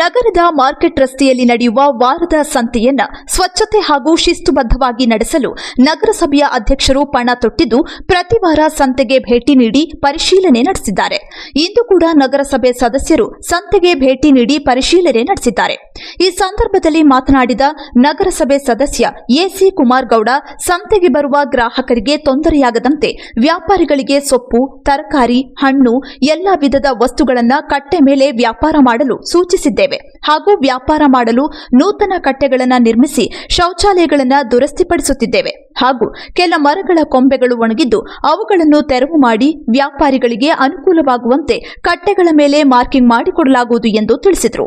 ನಗರದ ಮಾರ್ಕೆಟ್ ರಸ್ತೆಯಲ್ಲಿ ನಡೆಯುವ ವಾರದ ಸಂತೆಯನ್ನ ಸ್ವಚ್ಛತೆ ಹಾಗೂ ಶಿಸ್ತುಬದ್ಧವಾಗಿ ನಡೆಸಲು ನಗರಸಭೆಯ ಅಧ್ಯಕ್ಷರು ಪಣ ತೊಟ್ಟಿದ್ದು, ಪ್ರತಿ ವಾರ ಸಂತೆಗೆ ಭೇಟಿ ನೀಡಿ ಪರಿಶೀಲನೆ ನಡೆಸಿದ್ದಾರೆ. ಇಂದು ಕೂಡ ನಗರಸಭೆ ಸದಸ್ಯರು ಸಂತೆಗೆ ಭೇಟಿ ನೀಡಿ ಪರಿಶೀಲನೆ ನಡೆಸಿದ್ದಾರೆ. ಈ ಸಂದರ್ಭದಲ್ಲಿ ಮಾತನಾಡಿದ ನಗರಸಭೆ ಸದಸ್ಯ ಎಸಿ ಕುಮಾರ್ ಗೌಡ ಸಂತೆಗೆ ಬರುವ ಗ್ರಾಹಕರಿಗೆ ತೊಂದರೆಯಾಗದಂತೆ ವ್ಯಾಪಾರಿಗಳಿಗೆ ಸೊಪ್ಪು, ತರಕಾರಿ, ಹಣ್ಣು, ಎಲ್ಲಾ ವಿಧದ ವಸ್ತುಗಳನ್ನು ಕಟ್ಟೆ ಮೇಲೆ ವ್ಯಾಪಾರ ಮಾಡಲು ಸೂಚಿಸಿದ್ದೇವೆ ಹಾಗೂ ವ್ಯಾಪಾರ ಮಾಡಲು ನೂತನ ಕಟ್ಟೆಗಳನ್ನು ನಿರ್ಮಿಸಿ ಶೌಚಾಲಯಗಳನ್ನು ದುರಸ್ತಿಪಡಿಸುತ್ತಿದ್ದೇವೆ ಹಾಗೂ ಕೆಲ ಮರಗಳ ಕೊಂಬೆಗಳು ಒಣಗಿದ್ದು ಅವುಗಳನ್ನು ತೆರವು ಮಾಡಿ ವ್ಯಾಪಾರಿಗಳಿಗೆ ಅನುಕೂಲವಾಗುವಂತೆ ಕಟ್ಟೆಗಳ ಮೇಲೆ ಮಾರ್ಕಿಂಗ್ ಮಾಡಿಕೊಡಲಾಗುವುದು ಎಂದು ತಿಳಿಸಿದರು.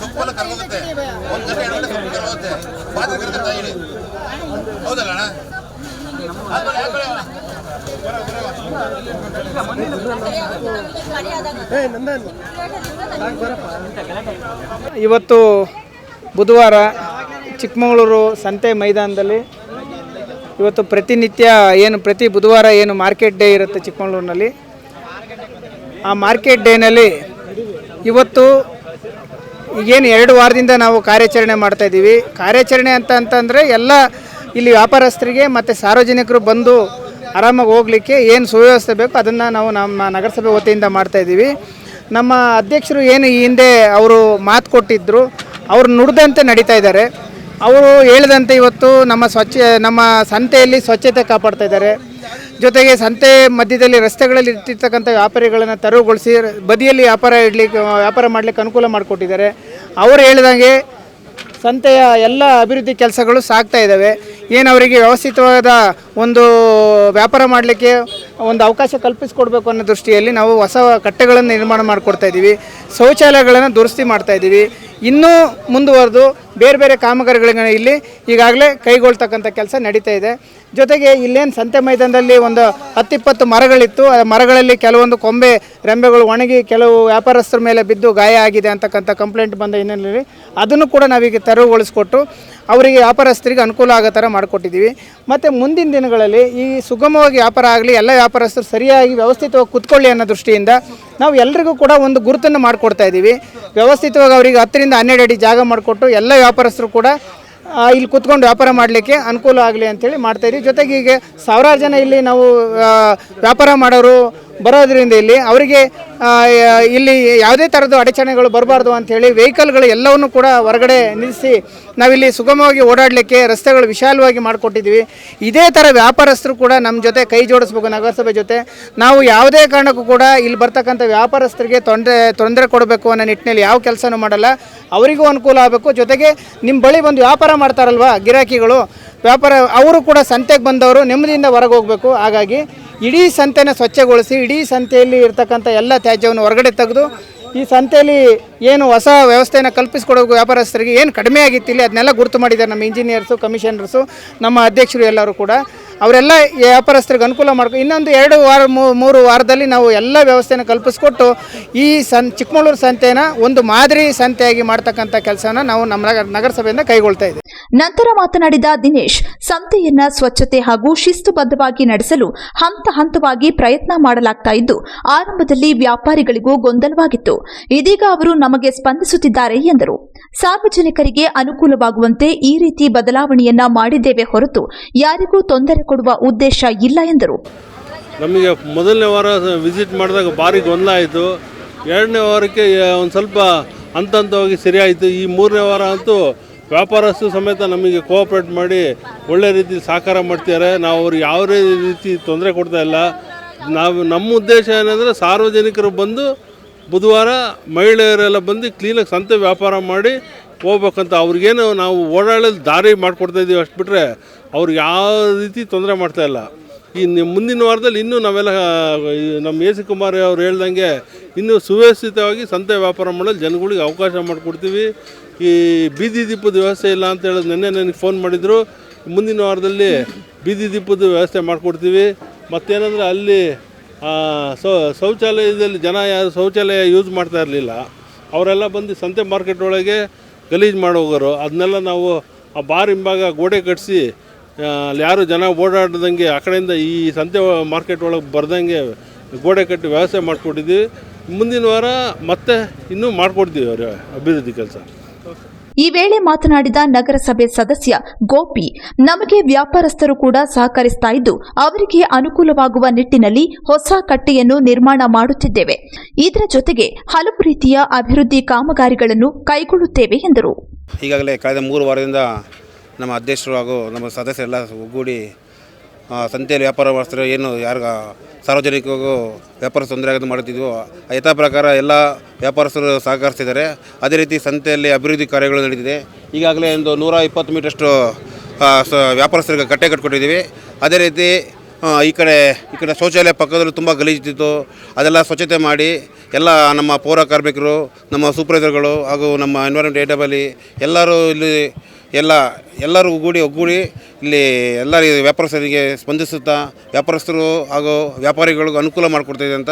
ಸೊಪ್ಪೆಲ್ಲ ಕರ್ಕೋಗುತ್ತೆ ಒಂದು ಗಂಟೆ ಎರಡು ಗಂಟೆ ಹೇಳಿ ಹೌದಲ್ಲ. ಇವತ್ತು ಬುಧವಾರ ಚಿಕ್ಕಮಗಳೂರು ಸಂತೆ ಮೈದಾನದಲ್ಲಿ ಇವತ್ತು ಪ್ರತಿನಿತ್ಯ ಏನು ಪ್ರತಿ ಬುಧವಾರ ಏನು ಮಾರ್ಕೆಟ್ ಡೇ ಇರುತ್ತೆ ಚಿಕ್ಕಮಗಳೂರಿನಲ್ಲಿ ಆ ಮಾರ್ಕೆಟ್ ಡೇನಲ್ಲಿ ಇವತ್ತು ಈಗೇನು ಎರಡು ವಾರದಿಂದ ನಾವು ಕಾರ್ಯಾಚರಣೆ ಮಾಡ್ತಾ ಇದ್ದೀವಿ. ಕಾರ್ಯಾಚರಣೆ ಅಂತ ಅಂತಂದರೆ ಎಲ್ಲ ಇಲ್ಲಿ ವ್ಯಾಪಾರಸ್ಥರಿಗೆ ಮತ್ತು ಸಾರ್ವಜನಿಕರು ಬಂದು ಆರಾಮಾಗಿ ಹೋಗಲಿಕ್ಕೆ ಏನು ಸುವ್ಯವಸ್ಥೆ ಬೇಕು ಅದನ್ನು ನಾವು ನಮ್ಮ ನಗರಸಭೆ ವತಿಯಿಂದ ಮಾಡ್ತಾ ಇದ್ದೀವಿ. ನಮ್ಮ ಅಧ್ಯಕ್ಷರು ಏನು ಈ ಹಿಂದೆ ಅವರು ಮಾತು ಕೊಟ್ಟಿದ್ದರು ಅವರು ನುಡಿದಂತೆ ನಡೀತಾ ಇದ್ದಾರೆ. ಅವರು ಹೇಳಿದಂತೆ ಇವತ್ತು ನಮ್ಮ ಸ್ವಚ್ಛ, ನಮ್ಮ ಸಂತೆಯಲ್ಲಿ ಸ್ವಚ್ಛತೆ ಕಾಪಾಡ್ತಾ ಇದ್ದಾರೆ. ಜೊತೆಗೆ ಸಂತೆ ಮಧ್ಯದಲ್ಲಿ ರಸ್ತೆಗಳಲ್ಲಿ ಇರ್ತಿರ್ತಕ್ಕಂಥ ವ್ಯಾಪಾರಿಗಳನ್ನು ತೆರವುಗೊಳಿಸಿ, ಬದಿಯಲ್ಲಿ ವ್ಯಾಪಾರ ಇಡಲಿಕ್ಕೆ, ವ್ಯಾಪಾರ ಮಾಡಲಿಕ್ಕೆ ಅನುಕೂಲ ಮಾಡಿಕೊಟ್ಟಿದ್ದಾರೆ. ಅವರು ಹೇಳಿದಂಗೆ ಸಂತೆಯ ಎಲ್ಲ ಅಭಿವೃದ್ಧಿ ಕೆಲಸಗಳು ಸಾಗ್ತಾ ಇದ್ದಾವೆ. ಏನು ಅವರಿಗೆ ವ್ಯವಸ್ಥಿತವಾದ ಒಂದು ವ್ಯಾಪಾರ ಮಾಡಲಿಕ್ಕೆ ಒಂದು ಅವಕಾಶ ಕಲ್ಪಿಸಿಕೊಡ್ಬೇಕು ಅನ್ನೋ ದೃಷ್ಟಿಯಲ್ಲಿ ನಾವು ಹೊಸ ಕಟ್ಟೆಗಳನ್ನು ನಿರ್ಮಾಣ ಮಾಡಿಕೊಡ್ತಾ ಇದ್ದೀವಿ. ಶೌಚಾಲಯಗಳನ್ನು ದುರಸ್ತಿ ಮಾಡ್ತಾ ಇದ್ದೀವಿ. ಇನ್ನೂ ಮುಂದುವರೆದು ಬೇರೆ ಬೇರೆ ಕಾಮಗಾರಿಗಳನ್ನ ಇಲ್ಲಿ ಈಗಾಗಲೇ ಕೈಗೊಳ್ತಕ್ಕಂಥ ಕೆಲಸ ನಡೀತಾ ಇದೆ. ಜೊತೆಗೆ ಇಲ್ಲೇನು ಸಂತೆ ಮೈದಾನದಲ್ಲಿ ಒಂದು ಹತ್ತಿಪ್ಪತ್ತು ಮರಗಳಿತ್ತು. ಆ ಮರಗಳಲ್ಲಿ ಕೆಲವೊಂದು ಕೊಂಬೆ, ರೆಂಬೆಗಳು ಒಣಗಿ ಕೆಲವು ವ್ಯಾಪಾರಸ್ಥರ ಮೇಲೆ ಬಿದ್ದು ಗಾಯ ಆಗಿದೆ ಅಂತಕ್ಕಂಥ ಕಂಪ್ಲೇಂಟ್ ಬಂದ ಹಿನ್ನೆಲೆಯಲ್ಲಿ ಅದನ್ನು ಕೂಡ ನಾವೀಗ ತೆರವುಗೊಳಿಸ್ಕೊಟ್ಟು ಅವರಿಗೆ ವ್ಯಾಪಾರಸ್ಥರಿಗೆ ಅನುಕೂಲ ಆಗೋ ಥರ ಮಾಡಿಕೊಟ್ಟಿದ್ದೀವಿ. ಮತ್ತು ಮುಂದಿನ ದಿನಗಳಲ್ಲಿ ಈ ಸುಗಮವಾಗಿ ವ್ಯಾಪಾರ ಆಗಲಿ, ಎಲ್ಲ ವ್ಯಾಪಾರಸ್ಥರು ಸರಿಯಾಗಿ ವ್ಯವಸ್ಥಿತವಾಗಿ ಕೂತ್ಕೊಳ್ಳಿ ಅನ್ನೋ ದೃಷ್ಟಿಯಿಂದ ನಾವು ಎಲ್ರಿಗೂ ಕೂಡ ಒಂದು ಗುರುತನ್ನು ಮಾಡಿಕೊಡ್ತಾ ಇದ್ದೀವಿ. ವ್ಯವಸ್ಥಿತವಾಗಿ ಅವರಿಗೆ ಹತ್ತರಿಂದ ಹನ್ನೆರಡು ಅಡಿ ಜಾಗ ಮಾಡಿಕೊಟ್ಟು ಎಲ್ಲ ವ್ಯಾಪಾರಸ್ಥರು ಕೂಡ ಇಲ್ಲಿ ಕುತ್ಕೊಂಡು ವ್ಯಾಪಾರ ಮಾಡಲಿಕ್ಕೆ ಅನುಕೂಲ ಆಗಲಿ ಅಂತೇಳಿ ಮಾಡ್ತಾ ಇದ್ದೀವಿ. ಜೊತೆಗೆ ಈಗ ಸಾವಿರಾರು ಜನ ಇಲ್ಲಿ ನಾವು ವ್ಯಾಪಾರ ಮಾಡೋರು ಬರೋದ್ರಿಂದ ಇಲ್ಲಿ ಅವರಿಗೆ ಇಲ್ಲಿ ಯಾವುದೇ ಥರದ ಅಡಚಣೆಗಳು ಬರಬಾರ್ದು ಅಂಥೇಳಿ ವೆಹಿಕಲ್ಗಳು ಎಲ್ಲವನ್ನು ಕೂಡ ಹೊರಗಡೆ ನಿಲ್ಲಿಸಿ ನಾವಿಲ್ಲಿ ಸುಗಮವಾಗಿ ಓಡಾಡಲಿಕ್ಕೆ ರಸ್ತೆಗಳು ವಿಶಾಲವಾಗಿ ಮಾಡಿಕೊಟ್ಟಿದ್ದೀವಿ. ಇದೇ ಥರ ವ್ಯಾಪಾರಸ್ಥರು ಕೂಡ ನಮ್ಮ ಜೊತೆ ಕೈ ಜೋಡಿಸ್ಬೇಕು ನಗರಸಭೆ ಜೊತೆ. ನಾವು ಯಾವುದೇ ಕಾರಣಕ್ಕೂ ಕೂಡ ಇಲ್ಲಿ ಬರ್ತಕ್ಕಂಥ ವ್ಯಾಪಾರಸ್ಥರಿಗೆ ತೊಂದರೆ ತೊಂದರೆ ಕೊಡಬೇಕು ಅನ್ನೋ ನಿಟ್ಟಿನಲ್ಲಿ ಯಾವ ಕೆಲಸನೂ ಮಾಡಲ್ಲ. ಅವರಿಗೂ ಅನುಕೂಲ ಆಗಬೇಕು. ಜೊತೆಗೆ ನಿಮ್ಮ ಬಳಿ ಬಂದು ವ್ಯಾಪಾರ ಮಾಡ್ತಾರಲ್ವ ಗಿರಾಕಿಗಳು, ವ್ಯಾಪಾರ, ಅವರು ಕೂಡ ಸಂತೆಗೆ ಬಂದವರು ನೆಮ್ಮದಿಯಿಂದ ಹೊರಗೆ ಹೋಗಬೇಕು. ಹಾಗಾಗಿ ಇಡೀ ಸಂತೆನ ಸ್ವಚ್ಛಗೊಳಿಸಿ, ಇಡೀ ಸಂತೆಯಲ್ಲಿ ಇರ್ತಕ್ಕಂಥ ಎಲ್ಲ ತ್ಯಾಜ್ಯವನ್ನು ಹೊರಗಡೆ ತೆಗೆದು, ಈ ಸಂತೆಯಲ್ಲಿ ಏನು ಹೊಸ ವ್ಯವಸ್ಥೆಯನ್ನು ಕಲ್ಪಿಸಿಕೊಡೋ ವ್ಯಾಪಾರಸ್ಥರಿಗೆ ಏನು ಕಡಿಮೆ ಆಗಿತ್ತು ಇಲ್ಲಿ, ಅದನ್ನೆಲ್ಲ ಗುರುತು ಮಾಡಿದ್ದಾರೆ ನಮ್ಮ ಇಂಜಿನಿಯರ್ಸು ಕಮಿಷನರ್ಸು ನಮ್ಮ ಅಧ್ಯಕ್ಷರು ಎಲ್ಲರೂ ಕೂಡ. ಅವರೆಲ್ಲ ವ್ಯಾಪಾರಸ್ಥರಿಗೆ ಅನುಕೂಲ ಮಾಡ್ಕೊ ಇನ್ನೊಂದು ಎರಡು ವಾರ ಮೂರು ವಾರದಲ್ಲಿ ನಾವು ಎಲ್ಲ ವ್ಯವಸ್ಥೆನ ಕಲ್ಪಿಸ್ಕೊಟ್ಟು ಈ ಸನ್ ಚಿಕ್ಕಮಗಳೂರು ಸಂತೆನ ಒಂದು ಮಾದರಿ ಸಂತೆಯಾಗಿ ಮಾಡ್ತಕ್ಕಂಥ ಕೆಲಸನ ನಾವು ನಮ್ಮ ನಗರ ನಗರಸಭೆಯಿಂದ ಕೈಗೊಳ್ತಾ ಇದ್ದೀವಿ. ನಂತರ ಮಾತನಾಡಿದ ದಿನೇಶ್, ಸಂತೆಯನ್ನ ಸ್ವಚ್ಛತೆ ಹಾಗೂ ಶಿಸ್ತುಬದ್ಧವಾಗಿ ನಡೆಸಲು ಹಂತ ಹಂತವಾಗಿ ಪ್ರಯತ್ನ ಮಾಡಲಾಗ್ತಾ ಇದ್ದು, ಆರಂಭದಲ್ಲಿ ವ್ಯಾಪಾರಿಗಳಿಗೂ ಗೊಂದಲವಾಗಿತ್ತು. ಇದೀಗ ಅವರು ನಮಗೆ ಸ್ಪಂದಿಸುತ್ತಿದ್ದಾರೆ ಎಂದರು. ಸಾರ್ವಜನಿಕರಿಗೆ ಅನುಕೂಲವಾಗುವಂತೆ ಈ ರೀತಿ ಬದಲಾವಣೆಯನ್ನ ಮಾಡಿದ್ದೇವೆ ಹೊರತು ಯಾರಿಗೂ ತೊಂದರೆ ಕೊಡುವ ಉದ್ದೇಶ ಇಲ್ಲ ಎಂದರು. ನಮಗೆ ಮೊದಲನೇ ವಾರ ವಿಸಿಟ್ ಮಾಡಿದಾಗ ಭಾರಿ ಗೊಂದಲ ಆಯಿತು. ಎರಡನೇ ವಾರಕ್ಕೆ ಒಂದು ಸ್ವಲ್ಪ ಹಂತ ಹಂತವಾಗಿ ಸರಿ ಆಯಿತು ಈ ಮೂರನೇ ವಾರ ಅಂತೂ ವ್ಯಾಪಾರಸ್ಥರು ಸಮೇತ ನಮಗೆ ಕೋಆಪ್ರೇಟ್ ಮಾಡಿ ಒಳ್ಳೆ ರೀತಿ ಸಹಕಾರ ಮಾಡ್ತಿದ್ದಾರೆ. ನಾವು ಅವ್ರಿಗೆ ಯಾವುದೇ ರೀತಿ ತೊಂದರೆ ಕೊಡ್ತಾ ಇಲ್ಲ. ನಾವು, ನಮ್ಮ ಉದ್ದೇಶ ಏನಂದರೆ ಸಾರ್ವಜನಿಕರು ಬಂದು ಬುಧವಾರ ಮಹಿಳೆಯರೆಲ್ಲ ಬಂದು ಕ್ಲೀನಾಗಿ ಸಂತೆ ವ್ಯಾಪಾರ ಮಾಡಿ ಹೋಗ್ಬೇಕಂತ ಅವ್ರಿಗೇನು ನಾವು ಓಡಾಡಲು ದಾರಿ ಮಾಡಿಕೊಡ್ತಾ ಇದ್ದೀವಿ ಅಷ್ಟು ಬಿಟ್ಟರೆ ಅವ್ರಿಗೆ ಯಾವ ರೀತಿ ತೊಂದರೆ ಮಾಡ್ತಾ ಇಲ್ಲ. ಈ ನಿಮ್ಮ ಮುಂದಿನ ವಾರದಲ್ಲಿ ಇನ್ನೂ ನಾವೆಲ್ಲ ನಮ್ಮ ಎ ಸಿ ಕುಮಾರ್ ಅವ್ರು ಹೇಳ್ದಂಗೆ ಇನ್ನೂ ಸುವ್ಯವಸ್ಥಿತವಾಗಿ ಸಂತೆ ವ್ಯಾಪಾರ ಮಾಡಲು ಜನಗಳಿಗೆ ಅವಕಾಶ ಮಾಡಿಕೊಡ್ತೀವಿ. ಈ ಬೀದಿ ದೀಪದ ವ್ಯವಸ್ಥೆ ಇಲ್ಲ ಅಂತ ಹೇಳಿ ನೆನ್ನೆ ನನಗೆ ಫೋನ್ ಮಾಡಿದರು. ಮುಂದಿನ ವಾರದಲ್ಲಿ ಬೀದಿ ದೀಪದ ವ್ಯವಸ್ಥೆ ಮಾಡಿಕೊಡ್ತೀವಿ. ಮತ್ತೇನೆಂದರೆ ಅಲ್ಲಿ ಶೌಚಾಲಯದಲ್ಲಿ ಜನ ಯಾರು ಶೌಚಾಲಯ ಯೂಸ್ ಮಾಡ್ತಾ ಇರಲಿಲ್ಲ. ಅವರೆಲ್ಲ ಬಂದು ಸಂತೆ ಮಾರ್ಕೆಟ್ ಒಳಗೆ ಗಲೀಜು ಮಾಡೋಗೋರು, ಅದನ್ನೆಲ್ಲ ನಾವು ಆ ಬಾರ್ ಹಿಂಭಾಗ ಗೋಡೆ ಕಟ್ಟಿಸಿ ಅಲ್ಲಿ ಯಾರು ಜನ ಓಡಾಡ್ದಂಗೆ ಆ ಕಡೆಯಿಂದ ಈ ಸಂತೆ ಮಾರ್ಕೆಟ್ ಒಳಗೆ ಬರ್ದಂಗೆ ಗೋಡೆ ಕಟ್ಟಿ ವ್ಯವಸ್ಥೆ ಮಾಡಿಕೊಟ್ಟಿದ್ದೀವಿ ಮುಂದಿನ ವಾರ ಮತ್ತೆ ಇನ್ನೂ ಮಾಡಿಕೊಡ್ತೀವಿ ಅವ್ರ ಅಭಿವೃದ್ಧಿ ಕೆಲಸ. ಈ ವೇಳೆ ಮಾತನಾಡಿದ ನಗರಸಭೆ ಸದಸ್ಯ ಗೋಪಿ, ನಮಗೆ ವ್ಯಾಪಾರಸ್ಥರು ಕೂಡ ಸಹಕರಿಸ್ತಾ ಇದ್ದು, ಅವರಿಗೆ ಅನುಕೂಲವಾಗುವ ನಿಟ್ಟಿನಲ್ಲಿ ಹೊಸ ಕಟ್ಟೆಯನ್ನು ನಿರ್ಮಾಣ ಮಾಡುತ್ತಿದ್ದೇವೆ. ಇದರ ಜೊತೆಗೆ ಹಲವು ರೀತಿಯ ಅಭಿವೃದ್ಧಿ ಕಾಮಗಾರಿಗಳನ್ನು ಕೈಗೊಳ್ಳುತ್ತೇವೆ ಎಂದರು. ಈಗಾಗಲೇ ಕಳೆದ ಮೂರು ವಾರದಿಂದ ನಮ್ಮ ಅಧ್ಯಕ್ಷರು ಹಾಗೂ ನಮ್ಮ ಸದಸ್ಯರೆಲ್ಲ ಒಗ್ಗೂಡಿ ಸಂತೆಯಲ್ಲಿ ವ್ಯಾಪಾರ ಮಾಡಿಸ್ತಾರೆ ಏನು ಯಾರಿಗ ಸಾರ್ವಜನಿಕರಿಗೂ ವ್ಯಾಪಾರ ತೊಂದರೆ ಆಗೋದು ಮಾಡುತ್ತಿದ್ವು ಯಥಾ ಪ್ರಕಾರ ಎಲ್ಲ ವ್ಯಾಪಾರಸ್ಥರು ಸಹಕರಿಸ್ತಿದ್ದಾರೆ. ಅದೇ ರೀತಿ ಸಂತೆಯಲ್ಲಿ ಅಭಿವೃದ್ಧಿ ಕಾರ್ಯಗಳು ನಡೆದಿದೆ ಈಗಾಗಲೇ ಒಂದು ನೂರ ಇಪ್ಪತ್ತು ಮೀಟರ್ಷ್ಟು ವ್ಯಾಪಾರಸ್ಥರಿಗೆ ಕಟ್ಟೆ ಕಟ್ಕೊಟ್ಟಿದ್ದೀವಿ. ಅದೇ ರೀತಿ ಈ ಕಡೆ ಈ ಕಡೆ ಶೌಚಾಲಯ ಪಕ್ಕದಲ್ಲಿ ತುಂಬ ಗಲೀಜಿತ್ತು. ಅದೆಲ್ಲ ಸ್ವಚ್ಛತೆ ಮಾಡಿ, ಎಲ್ಲ ನಮ್ಮ ಪೌರ ಕಾರ್ಮಿಕರು, ನಮ್ಮ ಸೂಪರ್ವೈಸರ್ಗಳು ಹಾಗೂ ನಮ್ಮ ಎನ್ವೈರನ್ಮೆಂಟ್ ಏಟಬಲಿ ಎಲ್ಲರೂ ಇಲ್ಲಿ ಎಲ್ಲ ಎಲ್ಲರೂ ಒಗ್ಗೂಡಿ ಒಗ್ಗೂಡಿ ಇಲ್ಲಿ ಎಲ್ಲ ವ್ಯಾಪಾರಸ್ಥರಿಗೆ ಸ್ಪಂದಿಸುತ್ತಾ ವ್ಯಾಪಾರಸ್ಥರು ಹಾಗೂ ವ್ಯಾಪಾರಿಗಳಿಗೂ ಅನುಕೂಲ ಮಾಡಿಕೊಡ್ತಾಯಿದೆ ಅಂತ